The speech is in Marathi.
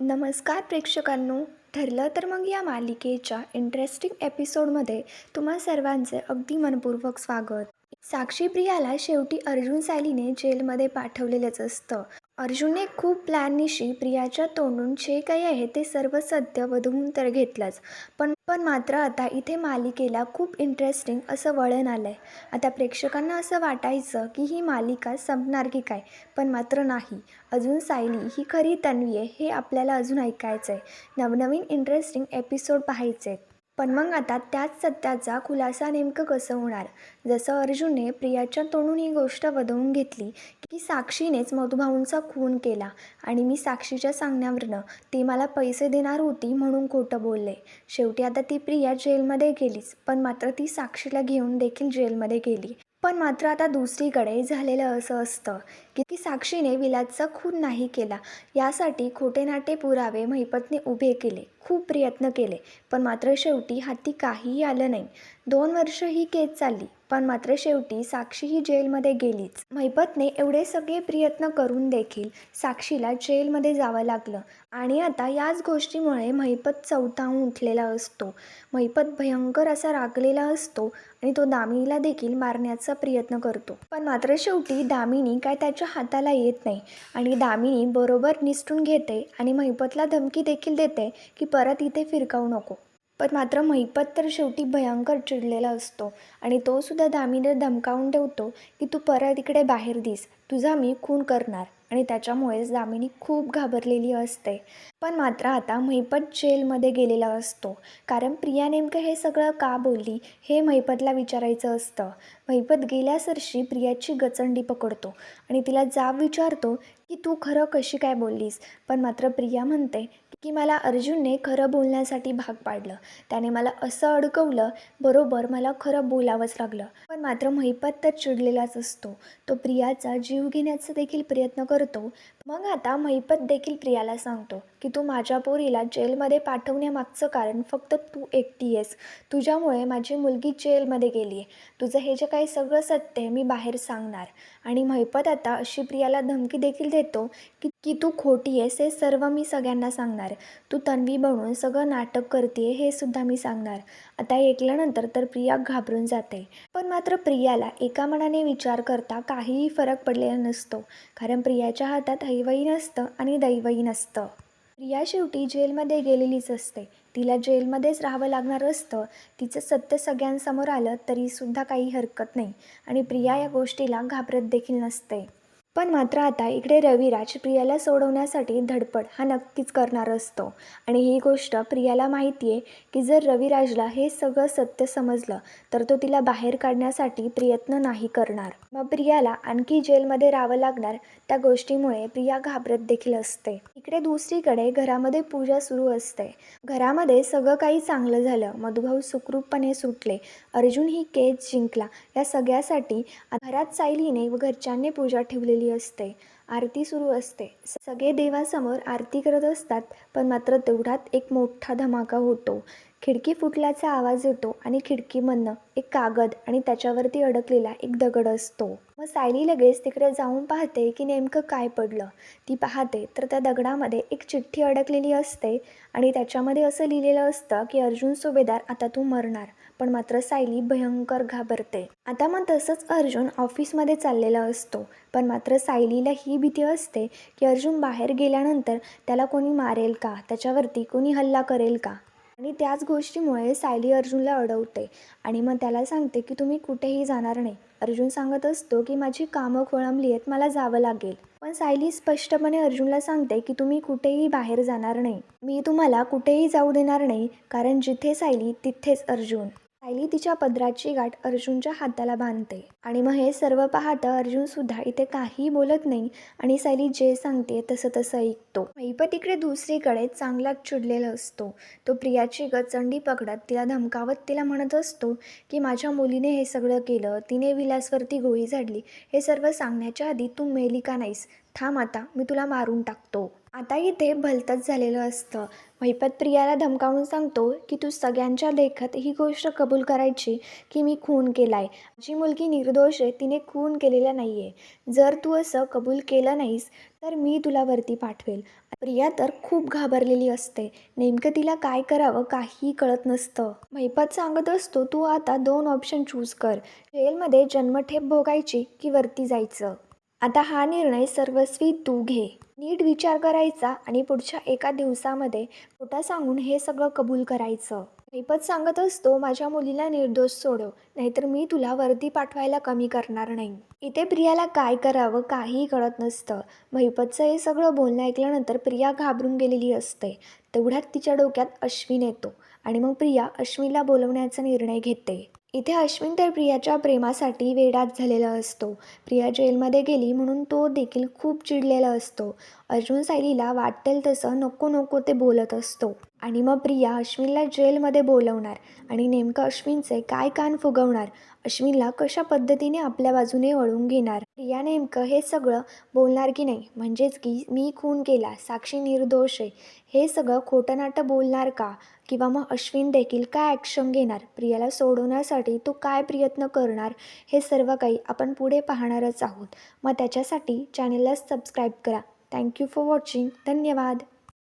नमस्कार प्रेक्षकांनो ठरलं तर मग या मालिकेच्या इंटरेस्टिंग एपिसोडमध्ये तुम्हा सर्वांचे अगदी मनपूर्वक स्वागत. साक्षी प्रियाला शेवटी अर्जुन सायलीने जेलमध्ये पाठवलेलंच असतं. अर्जुनने खूप प्लॅननिशी प्रियाच्या तोंडून जे काही आहे ते सर्व सत्य वधवून तर घेतलंच. पण पण मात्र आता इथे मालिकेला खूप इंटरेस्टिंग असं वळण आलं आहे आता प्रेक्षकांना असं वाटायचं की ही मालिका संपणार की काय? पण मात्र नाही. अजून सायली ही खरी तन्वी आहे हे आपल्याला अजून ऐकायचं आहे नवनवीन इंटरेस्टिंग एपिसोड पाहायचे आहेत पण मग आता त्याच सत्याचा खुलासा नेमकं कसं होणार? जसं अर्जुनने प्रियाच्या तोंडून ही गोष्ट वधवून घेतली की साक्षीनेच मधुभाऊंचा खून केला आणि मी साक्षीच्या सांगण्यावरनं ती मला पैसे देणार होती म्हणून खोटं बोलले. शेवटी आता ती प्रिया जेलमध्ये गेलीच पण मात्र ती साक्षीला घेऊन देखील जेलमध्ये गेली. पण मात्र आता दुसरीकडे झालेलं असं असतं की की साक्षीने विलासचा खून नाही केला. यासाठी खोटे नाटे पुरावे महिपतने उभे केले खूप प्रयत्न केले पण मात्र शेवटी हाती काहीही आलं नाही. दोन वर्ष ही केस चालली. पण मात्र शेवटी साक्षी ही जेलमध्ये गेलीच. महिपतने एवढे सगळे प्रयत्न करून देखील साक्षीला जेलमध्ये जावं लागलं. आणि आता याच गोष्टीमुळे महिपत चौथाहून उठलेला असतो. महिपत भयंकर असा रागलेला असतो आणि तो दामिनीला देखील मारण्याचा प्रयत्न करतो. पण मात्र शेवटी दामिनी काय त्याच्या हाताला येत नाही. आणि दामिनी बरोबर निसटून घेते आणि महिपतला धमकी देखील देते की परत इथे फिरकावू नको. पण मात्र महिपत तर शेवटी भयंकर चिडलेला असतो. आणि तो सुद्धा धमकावून ठेवतो की तू परत इकडे बाहेर दिस. तुझा मी खून करणार. आणि त्याच्यामुळेच दामिनी खूप घाबरलेली असते. पण मात्र आता महिपत जेलमध्ये गेलेला असतो. कारण प्रिया नेमकं हे सगळं का बोलली हे महिपतला विचारायचं असतं. महिपत गेल्या प्रियाची गचंडी पकडतो. आणि तिला जाब विचारतो की तू खरं कशी काय बोललीस? पण मात्र प्रिया म्हणते की मला अर्जुनने खरं बोलण्यासाठी भाग पाडलं. त्याने मला असं अडकवलं बरोबर मला खरं बोलावंच लागलं. पण मात्र महिपत तर चिडलेलाच असतो. तो प्रियाचा जीव घेण्याचा देखील प्रयत्न करतो. मग आता महिपत देखील प्रियाला सांगतो की तू माझ्या पोरीला जेलमध्ये पाठवण्यामागचं कारण फक्त तू एकटी आहेस. तुझ्यामुळे माझी मुलगी जेलमध्ये गेली आहे तुझं हे जे काही सगळं सत्य आहे मी बाहेर सांगणार. आणि महिपत आता अशी प्रियाला धमकी देखील देतो की की तू खोटी आहेस हे सर्व मी सगळ्यांना सांगणार. तू तन्वी बनून सगळं नाटक करते हे सुद्धा मी सांगणार. आता ऐकल्यानंतर तर प्रिया घाबरून जाते. पण मात्र प्रियाला एका मनाने विचार करता काहीही फरक पडलेला नसतो. कारण प्रियाच्या हातात हैवही नसतं आणि दैवही नसतं. प्रिया शेवटी जेलमध्ये गेलेलीच असते. तिला जेलमध्येच राहावं लागणार असतं. तिचं सत्य सगळ्यांसमोर आलं तरीसुद्धा काही हरकत नाही. आणि प्रिया या गोष्टीला घाबरत देखील नसते. पण मात्र आता इकडे रविराज प्रियाला सोडवण्यासाठी धडपड हा नक्कीच करणार असतो. आणि ही गोष्ट प्रियाला माहिती आहे की जर रविराजला हे सगळं सत्य समजलं तर तो तिला बाहेर काढण्यासाठी प्रयत्न नाही करणार. मग प्रियाला आणखी जेलमध्ये राहावं लागणार त्या गोष्टीमुळे प्रिया घाबरत देखील असते. इकडे दुसरीकडे घरामध्ये पूजा सुरू असते. घरामध्ये सगळं काही चांगलं झालं. मधुभाऊ सुखरूपपणे सुटले. अर्जुन ही केस जिंकला. या सगळ्यासाठी घरात सायलीने व घरच्यांनी पूजा ठेवलेली असते. आरती सुरू असते. सगळे देवासमोर आरती करत असतात पण मात्र तेवढ्यात एक मोठा धमाका होतो. खिडकी फुटल्याचा आवाज येतो आणि खिडकीमधनं एक कागद आणि त्याच्यावरती अडकलेला एक दगड असतो. मग सायली लगेच तिकडे जाऊन पाहते की नेमकं काय पडलं. ती पाहते तर त्या दगडामध्ये एक चिठ्ठी अडकलेली असते आणि त्याच्यामध्ये असं लिहिलेलं असतं की अर्जुन सुभेदार आता तू मरणार. पण मात्र सायली भयंकर घाबरते. आता मग तसंच अर्जुन ऑफिसमध्ये चाललेला असतो. पण मात्र सायलीला ही भीती असते की अर्जुन बाहेर गेल्यानंतर त्याला कोणी मारेल का? त्याच्यावरती कोणी हल्ला करेल का? आणि त्याच गोष्टीमुळे सायली अर्जुनला अडवते आणि मग त्याला सांगते की तुम्ही कुठेही जाणार नाही. अर्जुन सांगत असतो की माझी कामं खोळंबली आहेत मला जावं लागेल. पण सायली स्पष्टपणे अर्जुनला सांगते की तुम्ही कुठेही बाहेर जाणार नाही. मी तुम्हाला कुठेही जाऊ देणार नाही कारण जिथे सायली तिथेच अर्जुन. सायली तिच्या पदराची गाठ अर्जुनच्या हाताला बांधते. आणि मग हे सर्व पाहता अर्जुनसुद्धा इथे काहीही बोलत नाही आणि सायली जे सांगते तसं तसं ऐकतो. महिपत इकडे दुसरीकडे चांगलाच चिडलेला असतो. तो प्रियाची गचंडी पकडत तिला धमकावत तिला म्हणत असतो की माझ्या मुलीने हे सगळं केलं. तिने विलासवरती गोळी झाडली. हे सर्व सांगण्याच्या आधी तू मेली का नाहीस? थांब आता. मी तुला मारून टाकतो. आता इथे भलतंच झालेलं असतं. महिपत प्रियाला धमकावून सांगतो की तू सगळ्यांच्या देखत ही गोष्ट कबूल करायची की मी खून केला आहे जी मुलगी निर्दोष आहे तिने खून केलेला नाही आहे जर तू असं कबूल केलं नाहीस तर मी तुला वरती पाठवेल. प्रिया तर खूप घाबरलेली असते. नेमकं तिला काय करावं काहीही कळत नसतं. महिपत सांगत असतो तू आता दोन ऑप्शन चूज कर. जेलमध्ये जन्मठेप भोगायची की वरती जायचं? आता हा निर्णय सर्वस्वी तू घे. नीट विचार करायचा आणि पुढच्या एका दिवसामध्ये खोटा सांगून हे सगळं कबूल करायचं. महिपत सांगत असतो माझ्या मुलीला निर्दोष सोडव नाहीतर मी तुला वर्दी पाठवायला कमी करणार नाही. इथे प्रियाला काय करावं काहीही कळत नसतं. महिपतचं हे सगळं बोलणं ऐकल्यानंतर प्रिया घाबरून गेलेली असते. तेवढ्यात तिच्या डोक्यात अश्विन येतो आणि मग प्रिया अश्विनला बोलवण्याचा निर्णय घेते. इथे अश्विन तर प्रियाच्या प्रेमासाठी वेडाच झालेला असतो. प्रिया जेलमध्ये गेली म्हणून तो देखील खूप चिडलेला असतो. अर्जुन सायलीला वाटेल तसं नको नको ते बोलत असतो. आणि मग प्रिया अश्विनला जेलमध्ये बोलवणार आणि नेमकं अश्विनचे काय कान फुगवणार अश्विनला कशा पद्धतीने आपल्या बाजूने वळून घेणार? प्रिया नेमकं हे सगळं बोलणार की नाही? म्हणजेच की मी खून केला साक्षी निर्दोष आहे हे सगळं खोटं नाटं बोलणार का? किंवा मग अश्विन देखील काय ॲक्शन घेणार? प्रियाला सोडवण्यासाठी तो काय प्रयत्न करणार? हे सर्व काही आपण पुढे पाहणारच आहोत. मग त्याच्यासाठी चॅनलला सबस्क्राईब करा. थँक्यू फॉर वॉचिंग धन्यवाद.